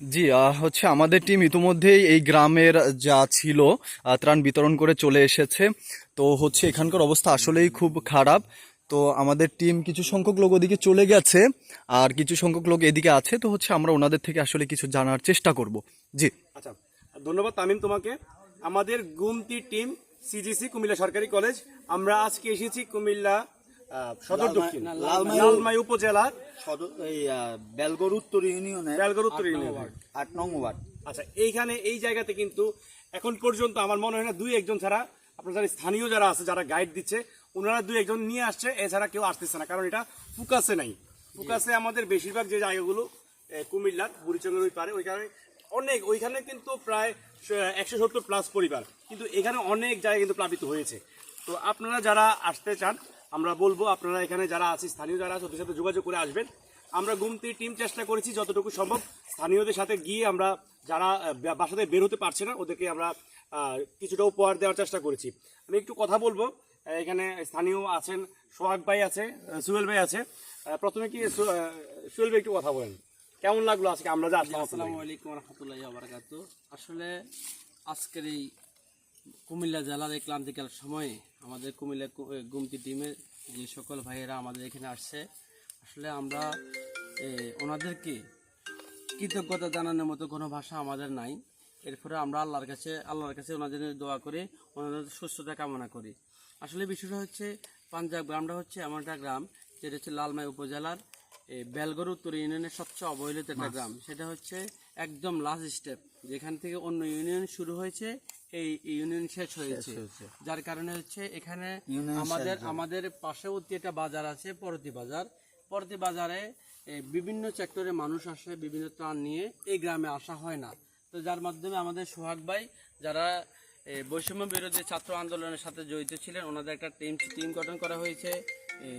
জি হচ্ছে আমাদের টিম ইতিমধ্যেই এই গ্রামের যা ছিল ত্রাণ বিতরণ করে চলে এসেছে। তো হচ্ছে এখানকার অবস্থা আসলেই খুব খারাপ। তো আমাদের টিম কিছু সংখ্যক লোক ওদিকে চলে গেছে, আর কিছু সংখ্যক লোক এদিকে আছে। তো হচ্ছে আমরা ওনাদের থেকে আসলে কিছু জানার চেষ্টা করব। জি। আচ্ছা ধন্যবাদ তামিম তোমাকে। আমাদের গুমতি টিম সিজিসি কুমিল্লা সরকারি কলেজ আমরা আজকে এসেছি কুমিল্লা সদর দক্ষিণ। লালমাই- উপজেলার সদর এই বেলগড় উত্তর বেলগড় উত্তর ইউনিয়ন আট নং ওয়ার্ড। আচ্ছা এইখানে এই জায়গাতে কিন্তু এখন পর্যন্ত আমার মনে হয় না দুই একজন ছাড়া আপনার যারা স্থানীয় যারা আছে যারা গাইড দিচ্ছে ওনারা দুই একজন নিয়ে আসছে এছাড়া কেউ আসতেছে না কারণ এটা ফুকাসে নাই। ফুকাসে আমাদের বেশিরভাগ যে জায়গাগুলো কুমিল্লার বুড়িচঙ্গের ওই পারে ওইখানে অনেক ওইখানে কিন্তু প্রায় একশো সত্তর প্লাস পরিবার। কিন্তু এখানে অনেক জায়গা কিন্তু প্লাবিত হয়েছে। তো আপনারা যারা আসতে চান আমরা বলব আপনারা এখানে যারা আছে স্থানীয় যারা আছে ওদের সাথে যোগাযোগ করে আসবেন। আমরা গুমতি টিম চেষ্টা করেছি যতটুকু সম্ভব। স্থানীয়দের সাথে গিয়ে আমরা যারা বাসাতে বের হতে পারছে না, ওদেরকে আমরা কিছুটা উপহার দেওয়ার চেষ্টা করেছি। আমি একটু কথা বলব। এখানে স্থানীয় আছেন, সোহাগ ভাই আছে সুহেল ভাই আছে। প্রথমে কি সুহেল ভাই একটু কথা বলেন। কেমন লাগল আজকে? আমরা যে আসসালামু? আলাইকুম রহমতুল্লাহ আসলে আজকের এই কুমিল্লা জেলার এই ক্লান্তিকাল সময়ে আমাদের কুমিল্লা গুমতি টিমের যে সকল ভাইয়েরা আমাদের এখানে আসছে, আসলে আমরা ওনাদেরকে কৃতজ্ঞতা জানানোর মতো কোনো ভাষা আমাদের নাই। এরপরে আমরা আল্লাহর কাছে আল্লাহর কাছে ওনাদের দোয়া করে ওনাদের সুস্থতা কামনা করি। আসলে বিষয়টা হচ্ছে, পাঞ্জাব গ্রামটা হচ্ছে এমন একটা গ্রাম, যেটা হচ্ছে লালমাই উপজেলার বেলগড় উত্তর ইউনিয়নের সবচেয়ে অবহেলিত একটা গ্রাম। সেটা হচ্ছে একদম লাস্ট স্টেপ যেখান থেকে অন্য ইউনিয়ন শুরু হয়েছে এই ইউনিয়ন শেষ হয়েছে। যার কারণে হচ্ছে এখানে আমাদের আমাদের পার্শ্ববর্তী একটা বাজার আছে পরতি বাজার। পরতি বাজারে বিভিন্ন সেক্টরে মানুষ আসে বিভিন্ন ত্রাণ নিয়ে। এই গ্রামে আসা হয় না। তো যার মাধ্যমে আমাদের সোহাগ ভাই যারা বৈষম্য বিরোধী ছাত্র আন্দোলনের সাথে জড়িত ছিলেন ওনাদের একটা টিম টিম গঠন করা হয়েছে এ,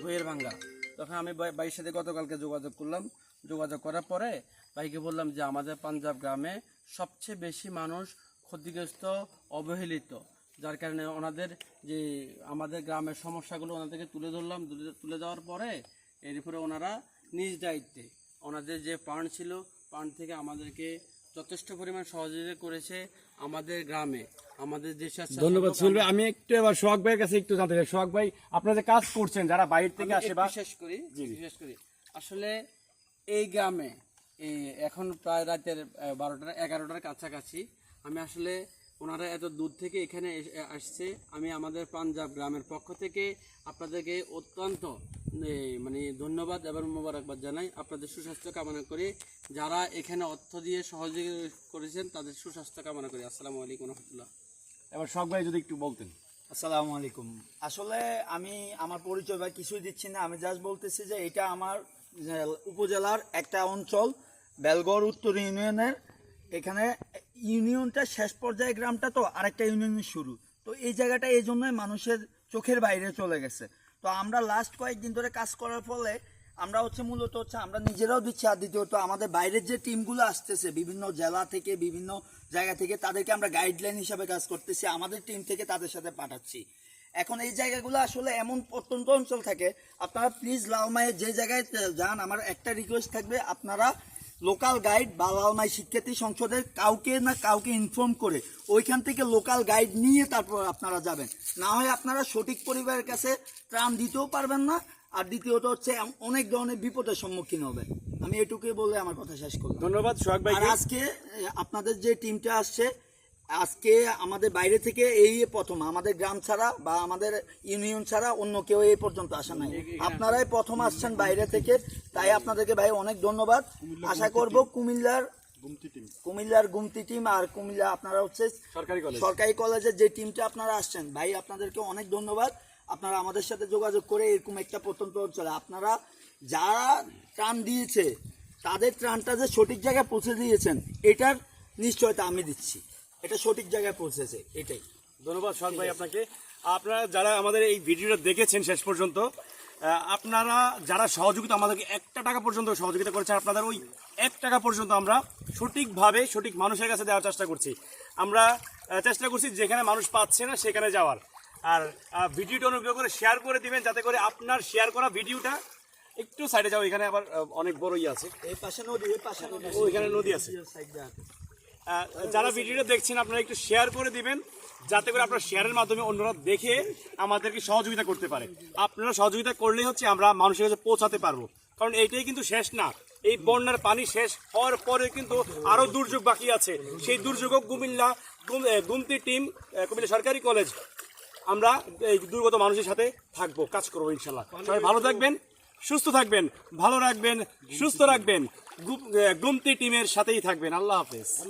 ভুইয়ের ভাঙ্গা তখন আমি ভাই- ভাইয়ের সাথে গতকালকে যোগাযোগ করলাম। যোগাযোগ করার পরে ভাইকে বললাম যে, আমাদের পাঞ্জাব গ্রামে সবচেয়ে বেশি মানুষ ক্ষতিগ্রস্ত, অবহেলিত। যার কারণে ওনাদের যে আমাদের গ্রামের সমস্যাগুলো ওনাদেরকে তুলে ধরলাম। তুলে- দেওয়ার পরে এরপরে ওনারা নিজ দায়িত্বে ওনাদের যে পান ছিল পান থেকে আমাদেরকে যথেষ্ট পরিমাণ সহযোগিতা করেছে আমাদের গ্রামে আমাদের যে ধন্যবাদ শুনবে আমি একটু এবার সোহাগ ভাইয়ের কাছে একটু জানতে চাই। সোহাগ ভাই আপনারা যে কাজ করছেন যারা বাইরে থেকে আসে বা শেষ করি বিশেষ করি। আসলে এই গ্রামে এই এখন প্রায় রাতের আহ, বারোটা এগারোটার কাছাকাছি আমি আসলে ওনারা এত দূর থেকে এখানে এস- আসছে। আমি আমাদের পাঞ্জাব গ্রামের পক্ষ থেকে আপনাদেরকে অত্যন্ত মানে ধন্যবাদ এবং মোবারকবাদ জানাই। আপনাদের সুস্বাস্থ্য কামনা করি। যারা এখানে অর্থ দিয়ে সহযোগী করেছেন তাদের সুস্বাস্থ্য কামনা করি। আসসালামু আলাইকুম রহমতুল্লাহ। এবার সব ভাই যদি একটু বলতেন। আসসালামু আলাইকুম। আসলে আমি আমার পরিচয় বা কিছুই দিচ্ছি না। আমি জাস্ট বলতেছি যে এটা আমার উপজেলার একটা অঞ্চল বেলগড় উত্তর ইউনিয়নের। এখানে ইউনিয়নটা শেষ পর্যায়ে গ্রামটা তো আরেকটা ইউনিয়নের শুরু। তো এই জায়গাটা এই জন্যই মানুষের চোখের বাইরে চলে গেছে। তো আমরা লাস্ট কয়েকদিন ধরে কাজ করার ফলে আমরা হচ্ছে মূলত হচ্ছে আমরা নিজেরাও দিচ্ছি আর দ্বিতীয়ত আমাদের বাইরের যে টিমগুলো আসতেছে, বিভিন্ন জেলা থেকে, বিভিন্ন জায়গা থেকে, তাদেরকে আমরা গাইডলাইন হিসাবে কাজ করতেছি, আমাদের টিম থেকে তাদের সাথে পাঠাচ্ছি। এখন এই জায়গাগুলো আসলে এমন প্রত্যন্ত অঞ্চল থাকে, আপনারা প্লিজ লালমাইয়ের যে জায়গায় যান, আমার একটা রিকোয়েস্ট থাকবে, আপনারা লোকাল গাইড বা লালমাই শিক্ষার্থী সংসদের কাউকে না কাউকে ইনফর্ম করে ওইখান থেকে লোকাল গাইড নিয়ে তারপর আপনারা যাবেন। না হয় আপনারা সঠিক পরিবারের কাছে ত্রাণ দিতেও পারবেন না আর দ্বিতীয়ত হচ্ছে অনেক ধরনের বিপদের সম্মুখীন হবে আমি এটুকুই বলে আমার কথা শেষ করলাম। ধন্যবাদ সোহাগ ভাই আজকে আপনাদের যে টিমটা আসছে আজকে আমাদের বাইরে থেকে এই প্রথম আমাদের গ্রাম ছাড়া বা আমাদের ইউনিয়ন ছাড়া অন্য কেউ এই পর্যন্ত আসা নাই। আপনারাই প্রথম আসছেন বাইরে থেকে তাই আপনাদেরকে ভাই অনেক ধন্যবাদ। আশা করব কুমিল্লার কুমিল্লার গুমতি টিম আর কুমিল্লা আপনারা হচ্ছে সরকারি সরকারি কলেজের যে টিমটা আপনারা আসছেন ভাই আপনাদেরকে অনেক ধন্যবাদ। আপনারা আমাদের সাথে যোগাযোগ করে এরকম একটা প্রত্যন্ত অঞ্চলে আপনারা যারা ত্রাণ দিয়েছে তাদের ত্রাণটা যে সঠিক জায়গায় পৌঁছে দিয়েছেন এটার নিশ্চয়তা আমি দিচ্ছি। এটা সঠিক জায়গায় পৌঁছেছে এটাই। ধন্যবাদ সোহাগ ভাই আপনাকে। আপনারা যারা আমাদের এই ভিডিওটা দেখেছেন শেষ পর্যন্ত আপনারা যারা সহযোগিতা আমাদেরকে একটা টাকা পর্যন্ত সহযোগিতা করেছেন আপনাদের ওই এক টাকা পর্যন্ত আমরা সঠিকভাবে সঠিক মানুষের কাছে দেওয়ার চেষ্টা করছি। আমরা চেষ্টা করছি যেখানে মানুষ পাচ্ছে না সেখানে যাওয়ার। আর ভিডিওটা অনুগ্রহ করে শেয়ার করে দিবেন যাতে করে আপনার শেয়ার করা ভিডিওটা একটু সাইডে যাও এখানে আবার অনেক বড়ই আছে। এই পাশে নদী এই পাশে নদী ওইখানে নদী আছে। যারা ভিডিওটা দেখছেন, আপনারা একটু শেয়ার করে দিবেন, যাতে করে আপনার শেয়ারের মাধ্যমে অন্যরা দেখে আমাদেরকে সহযোগিতা করতে পারে। আপনারা সহযোগিতা করলেই হচ্ছে আমরা মানুষের কাছে পৌঁছাতে পারব। কারণ এইটাই কিন্তু শেষ না। এই বন্যার পানি শেষ হওয়ার পরে কিন্তু আরও দুর্যোগ বাকি আছে। সেই দুর্যোগও কুমিল্লা, গুম- গুমতি টিম কুমিল্লা সরকারি কলেজ, আমরা এই দুর্গত মানুষের সাথে থাকব, কাজ করব ইনশাল্লাহ। সবাই ভালো থাকবেন, সুস্থ থাকবেন, ভালো রাখবেন, সুস্থ রাখবেন গুম- গুমতি টিমের সাথেই থাকবেন। আল্লাহ হাফেজ।